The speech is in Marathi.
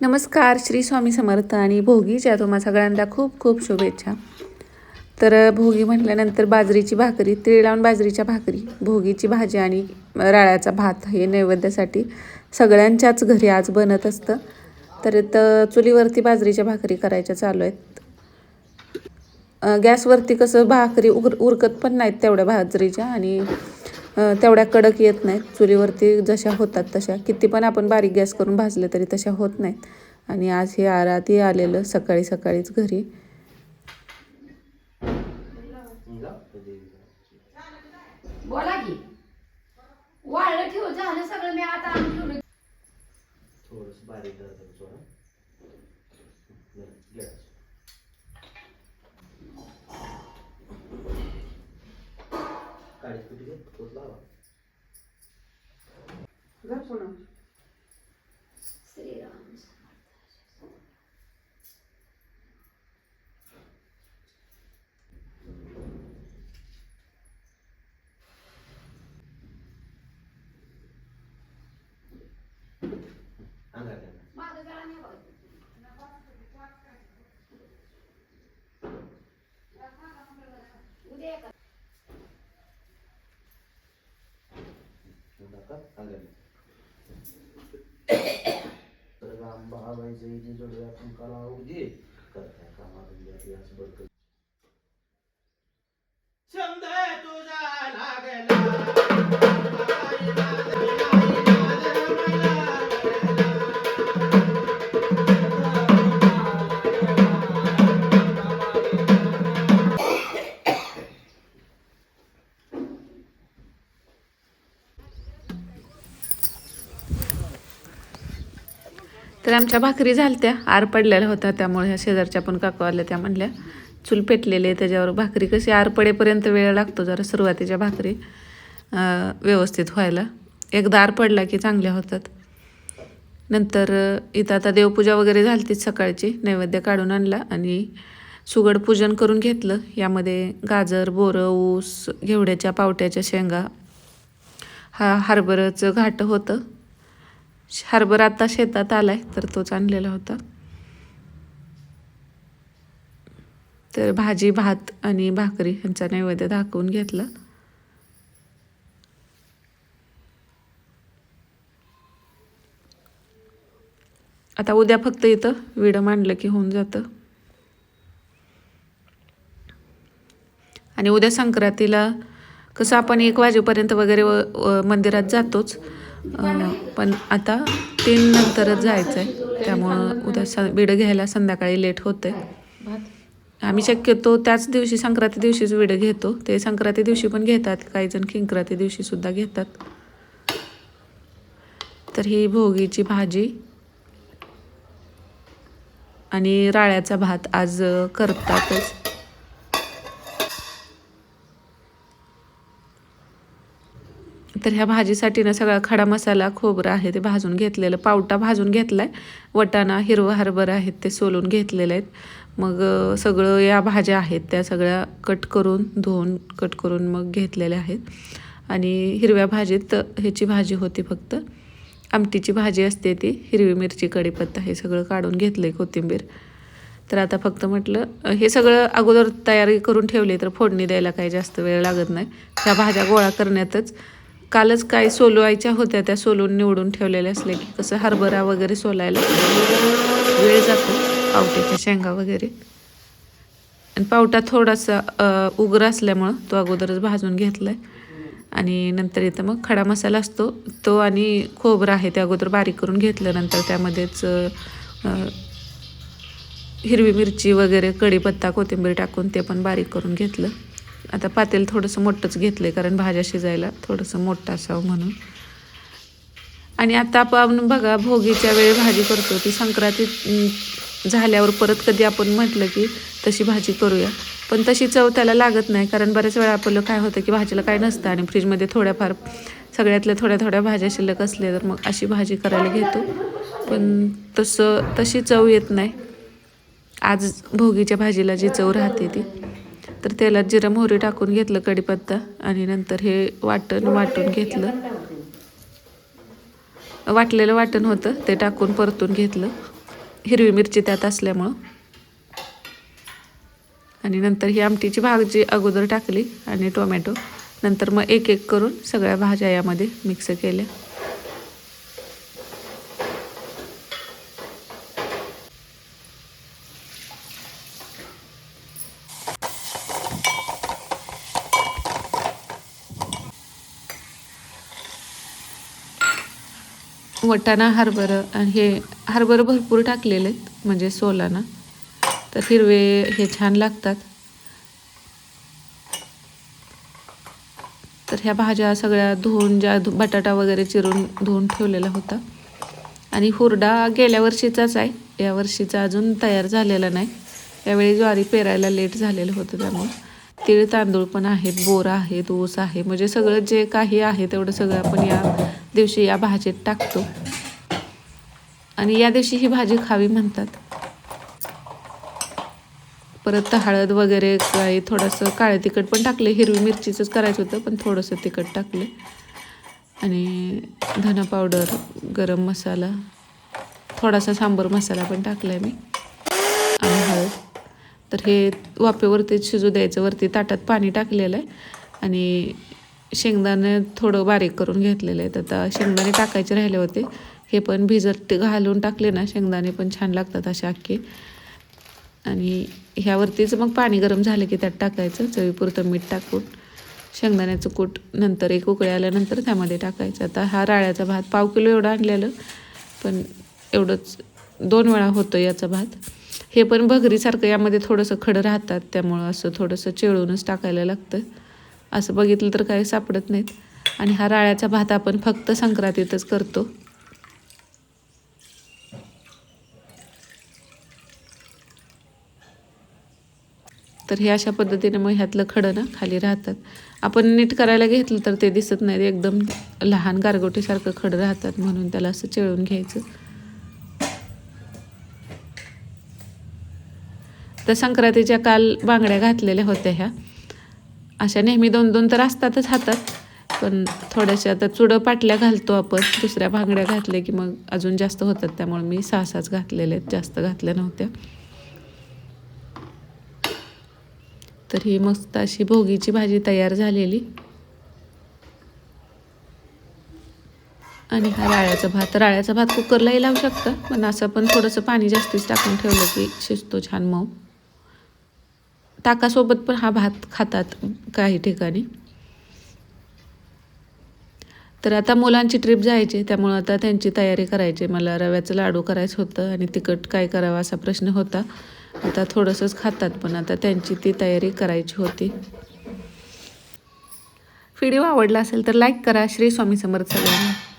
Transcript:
नमस्कार श्री स्वामी समर्थ आणि भोगीच्या तुम्हा सगळ्यांना खूप खूप शुभेच्छा. तर भोगी म्हटल्यानंतर बाजरीची भाकरी तिळ लावून बाजरीच्या भाकरी भोगीची भाजी आणि राळ्याचा भात हे नैवेद्यासाठी सगळ्यांच्याच घरी आज बनत असतं. तर चुलीवरती बाजरीच्या भाकरी करायच्या चालू आहेत. गॅसवरती कसं भाकरी उर उरकत पण नाहीत तेवढ्या बाजरीच्या आणि तेवढ्या कडक येत नाहीत. चुलीवरती जशा होतात तशा. किती पण आपण बारीक गॅस करून भाजले तरी तशा होत नाहीत. आणि आज हे आराती आलेलं सकाळी सकाळीच घरी. बोला की. वाळलं ठेव झालं सगळं. मी आता आणून ठेवलं. थोडस बारीक करायचं सोडा गॅस काळी कुठे घे तोच लावा श्रीराम अंगात घ्या. माझं गळा नाही बघ उद्या येतात. नका अंगात घ्या. तर राम भावायचं इथे जोडवे आपण कला उदे करताय कामाला असं बरं छंद तुझा लागला. आमच्या भाकरी झालत्या. आर पडलेल्या होत्या त्यामुळे ह्या शेजारच्या पण काकू आल्या त्या म्हणल्या चूल पेटलेले त्याच्यावर भाकरी कशी आर पडेपर्यंत वेळ लागतो जरा सुरुवातीच्या भाकरी व्यवस्थित व्हायला. एकदा आर पडला की चांगल्या होतात. नंतर इथं आता देवपूजा वगैरे झालतीच सकाळची नैवेद्य काढून आणला आणि सुगड पूजन करून घेतलं. यामध्ये गाजर बोरं ऊस घेवड्याच्या पावट्याच्या शेंगा हा हरभऱ्याचं घाट होतं. हरभरा आता शेतात आलाय तर तोच आणलेला होता. तर भाजी भात आणि भाकरी यांचा नैवेद्य दाखवून घेतला. आता उद्या फक्त इथं विडं मांडलं की होऊन जातं. आणि उद्या संक्रांतीला कसं आपण एक वाजेपर्यंत वगैरे व- मंदिरात जातोच पण आता तीन नंतरच जायचं आहे त्यामुळं उद्या स विडं घ्यायला संध्याकाळी लेट होते आम्ही शक्यतो त्याच दिवशी संक्रांती दिवशीच विडं घेतो. ते संक्रांती दिवशी पण घेतात. काही जण किंक्रांती दिवशी सुद्धा घेतात. तर ही भोगीची भाजी आणि राळ्याचा भात आज करतातच. तर ह्या भाजीसाठी ना सगळा खडा मसाला खोबरं आहे ते भाजून घेतलेलं. पावटा भाजून घेतला आहे वटाणा हिरवं हरभरा आहेत ते सोलून घेतलेले आहेत. मग सगळं या भाज्या आहेत त्या सगळ्या कट करून धुवून कट करून मग घेतलेल्या आहेत. आणि हिरव्या भाजीत ह्याची भाजी होती फक्त. आमटीची भाजी असते ती हिरवी मिरची कढीपत्ता हे सगळं काढून घेतलं आहे कोथिंबीर. तर आता फक्त म्हटलं हे सगळं अगोदर तयारी करून ठेवली तर फोडणी द्यायला काही जास्त वेळ लागत नाही. ह्या भाज्या गोळा करण्यातच कालच काय सोलवायच्या होत्या त्या सोलून निवडून ठेवलेल्या असल्या की कसं हरभरा वगैरे सोलायला वेळ जातो पावट्याच्या शेंगा वगैरे. आणि पावटा थोडासा उग्र असल्यामुळं तो अगोदरच भाजून घेतला आहे आणि नंतर इथं मग खडा मसाला असतो तो आणि खोबरं आहे ते अगोदर बारीक करून घेतलं नंतर त्यामध्येच हिरवी मिरची वगैरे कढीपत्ता कोथिंबीर टाकून ते पण बारीक करून घेतलं. आता पातेल थोडंसं मोठंच घेतलं आहे कारण भाज्या शिजायला थोडंसं मोठं असावं म्हणून. आणि आता आपण बघा भोगीच्या वेळी भाजी करतो ती संक्रांती झाल्यावर परत कधी आपण म्हटलं की तशी भाजी करूया. पण तशी चव त्याला लागत नाही कारण बऱ्याच वेळा आपलं काय होतं की भाजीला काय नसतं आणि फ्रीजमध्ये थोड्याफार सगळ्यातल्या थोड्या थोड्या भाज्या शिल्लक असल्या तर मग अशी भाजी करायला घेतो. पण तसं तशी चव येत नाही. आज भोगीच्या भाजीला जी चव राहते ती. तर तेलात जिरा मोहरी टाकून घेतलं कढीपत्ता आणि नंतर हे वाटण वाटून घेतलं. वाटलेलं वाटण होतं ते टाकून परतून घेतलं. हिरवी मिरची त्यात असल्यामुळं. आणि नंतर ही आमटीची भाजी अगोदर टाकली आणि टोमॅटो. नंतर मग एक एक करून सगळ्या भाज्या यामध्ये मिक्स केल्या. वटाणा हरभरं हे हरभरं भरपूर टाकलेले आहेत म्हणजे सोलाना. तर हिरवे हे छान लागतात. तर ह्या भाज्या सगळ्या धुवून ज्या धु- बटाटा वगैरे चिरून धुवून ठेवलेला होता. आणि हुरडा गेल्या वर्षीचाच आहे. या वर्षीचा अजून तयार झालेला नाही. यावेळी ज्वारी पेरायला लेट झालेलं होतं त्यामुळं. तीळ तांदूळ पण आहेत बोर आहेत ऊस आहे. म्हणजे सगळं जे काही आहे तेवढं सगळं आपण या दिवशी या भाजीत टाकतो. आणि या दिवशी ही भाजी खावी म्हणतात. परत हळद वगैरे काही थोडंसं काळे तिखट पण टाकले हिरवी मिरचीचंच करायचं होतं पण थोडंसं तिखट टाकले आणि धना पावडर गरम मसाला थोडासा सांबर मसाला पण टाकला आहे मी. तर हे वाफेवरती शिजू द्यायचं वरती ताटात पाणी टाकलेलं आहे. आणि शेंगदाणे थोडं बारीक करून घेतलेलं आहे आता शेंगदाणे टाकायचे राहिले होते. हे पण भिजत घालून टाकले ना शेंगदाणे पण छान लागतात असे अख्खे आणि ह्यावरतीच मग पाणी गरम झालं की त्यात टाकायचं चवीपुरतं मीठ टाकून. शेंगदाण्याचं कूट नंतर एक उकळी आल्यानंतर त्यामध्ये टाकायचं. आता हा राळ्याचा भात पाव किलो एवढं आणलेलं पण एवढंच दोन वेळा होतो याचा भात. हे पण भगरीसारखं यामध्ये थोडंसं खडं राहतात त्यामुळं असं थोडंसं चिळूनच टाकायला लागतं. असं बघितलं तर काही सापडत नाहीत. आणि हा राळ्याचा भात आपण फक्त संक्रांतीतच करतो. तर हे अशा पद्धतीने मग ह्यातलं खडं ना खाली राहतात. आपण नीट करायला घेतलं तर ते दिसत नाही एकदम लहान गारगोटीसारखं खडं राहतात म्हणून त्याला असं चिळून घ्यायचं. तर संक्रांतीच्या काल बांगड्या घातलेल्या होत्या ह्या. अशा नेहमी दोन दोन तर असतातच हातात पण थोड्याशा आता चुडं पाटल्या घालतो आपण. दुसऱ्या बांगड्या घातल्या की मग अजून जास्त होतात त्यामुळे मी सहा सहाच आहेत जास्त घातल्या नव्हत्या. तर ही मस्त अशी भोगीची भाजी तयार झालेली. आणि हा राळ्याचा भात. राळ्याचा भात कुकरलाही लावू शकता पण असं पण थोडंसं पाणी जास्तीच टाकून ठेवलं की शिजतो छान मऊ. ताकासोबत पण हा भात खातात काही ठिकाणी. तर आता मुलांची ट्रिप जायची त्यामुळं आता त्यांची तयारी करायची मला रव्याचं लाडू करायचं होतं आणि तिखट काय करावं असा प्रश्न होता. आता थोडंसंच खातात पण आता त्यांची ती तयारी करायची होती. व्हिडिओ आवडला असेल तर लाईक करा. श्री स्वामी समर्थ सगळ्यांना.